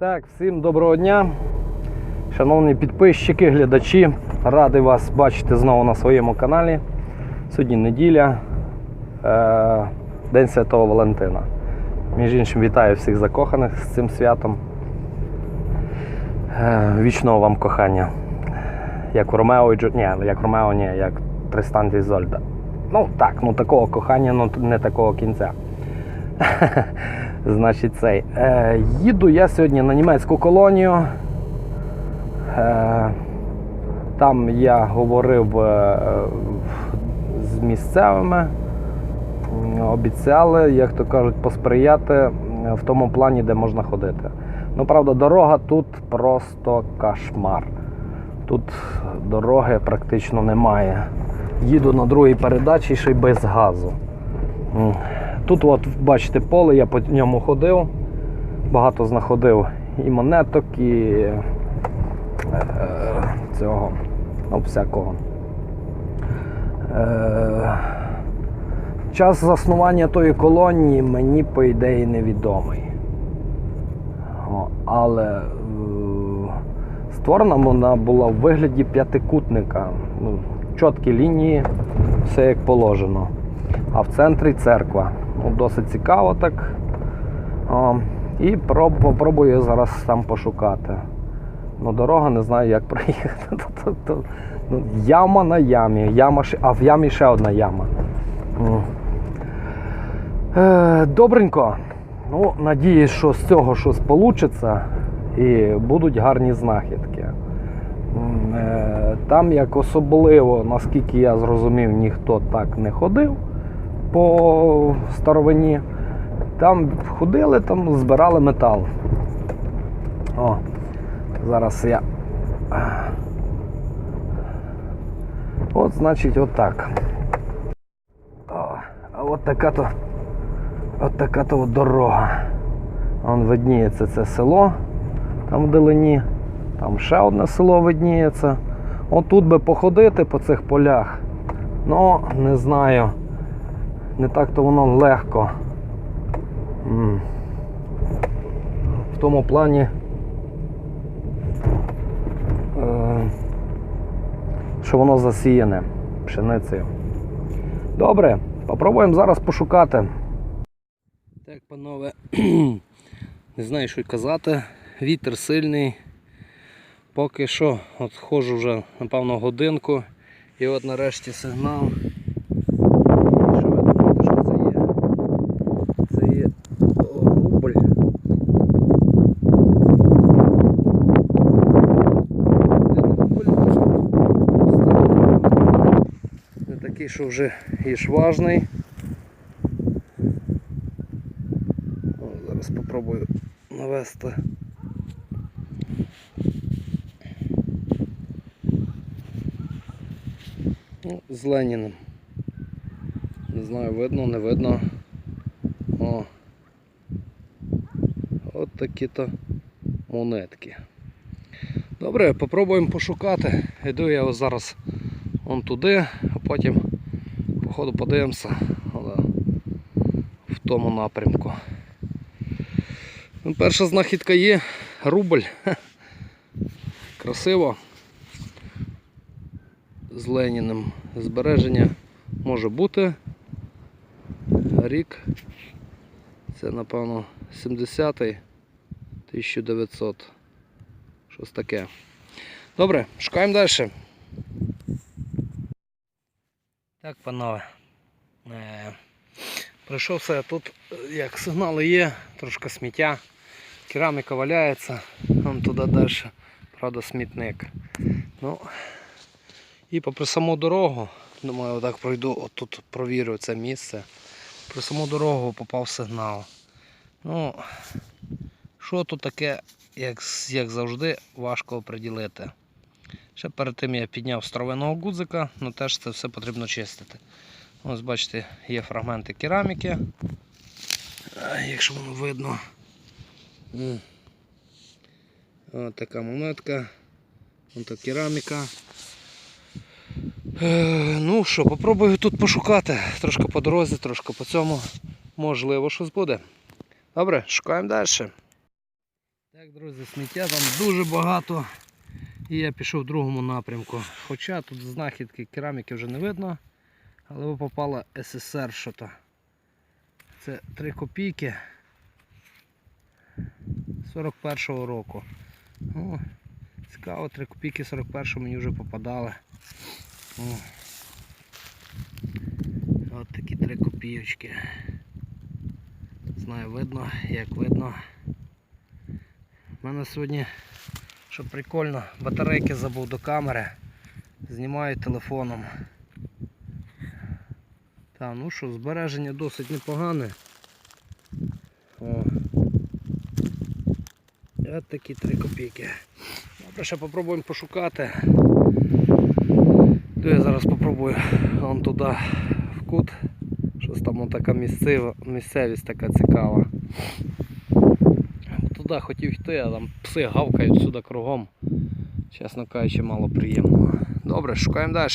Так, всім доброго дня. Шановні підписчики, глядачі, радий вас бачити знову на своєму каналі. Сьогодні неділя, е, День Святого Валентина. Між іншим, вітаю всіх закоханих з цим святом. Е, вічного вам кохання. Як Ромео і Джо... Ні, як Ромео, ні, як Тристан та Ізольда. Ну так, ну такого кохання, ну не такого кінця. Значить, цей. Е, їду я сьогодні на німецьку колонію. Е, там я говорив е, з місцевими, обіцяли, як то кажуть, посприяти в тому плані, де можна ходити. Ну, правда, дорога тут просто кошмар. Тут дороги практично немає. Їду на другій передачі ще й без газу. Тут, от, бачите, поле, я по ньому ходив, багато знаходив і монеток, і е, цього, ну, всякого. Е, час заснування тої колонії мені, по ідеї, невідомий. Але е, створена вона була в вигляді п'ятикутника. Ну, чіткі лінії, все як положено. А в центрі церква. Досить цікаво так. О, і проб, попробую зараз там пошукати. Ну, дорога не знаю, як проїхати. Тобто, ну, яма на ямі, яма, а в ямі ще одна яма. Е, добренько. Ну, надіюсь, що з цього щось вийде і будуть гарні знахідки. Е, Там як особливо, наскільки я зрозумів, ніхто так не ходив по старовині. Там ходили, там збирали метал. О, зараз я. От, значить, отак. От така то. От така то дорога. Вон видніється це село, там вдалині. Там ще одне село видніється. От тут би походити по цих полях. Ну, не знаю. Не так-то воно легко. В тому плані. е, Що воно засіяне пшеницею. Добре, попробуємо зараз пошукати. Так, панове, не знаю, що й казати. Вітер сильний. Поки що, от ходжу вже, напевно, годинку. І от нарешті сигнал. Що ви думаєте, що це є? Це є рубль. Це не рубль, Не такий, що вже і важний. О, зараз спробую навести. Ну, з Леніним. Не знаю, видно, не видно. О. От такі-то монетки. Добре, попробуємо пошукати. Йду я зараз вон туди, а потім походу подивимося але в тому напрямку. Ну, перша знахідка є, рубль. Красиво. З Леніним. Збереження може бути. Рік. Це напевно 70-й 1900. Щось таке. Добре, шукаємо далі. Так, панове. Е, прийшовся тут, як сигнали є, трошки сміття. Кераміка валяється, вон туди далі, правда, смітник. Ну, і попри саму дорогу, думаю, отак пройду, отут провірю це місце. При саму дорогу попав сигнал. Ну, що тут таке, як, як завжди, важко оприділити. Ще перед тим я підняв стровеного гудзика, але теж це все потрібно чистити. Ось бачите, є фрагменти кераміки. Якщо воно видно. Ось така монетка. Ось така кераміка. Е, Ну що, попробую тут пошукати. Трошки по дорозі, трошки по цьому. Можливо, щось буде. Добре, шукаємо далі. Так, друзі, сміття там дуже багато. І я пішов в другому напрямку. Хоча тут знахідки кераміки вже не видно, але ви попало СССР що то. Це 3 копійки 41-го року. О, цікаво, 3 копійки 41-го мені вже попадали. О. От такі 3 копійочки. Знаю, видно, як видно. У мене сьогодні, що прикольно, батарейки забув до камери. Знімаю телефоном. Та, ну що, збереження досить непогане. О. От такі 3 копійки. Добре, ще попробуємо пошукати. Я зараз попробую вон туди в кут. Щось там така місцева, місцевість така цікава. Туди хотів йти, а там пси гавкають сюди кругом. Чесно кажучи, мало приємного. Добре, шукаємо далі.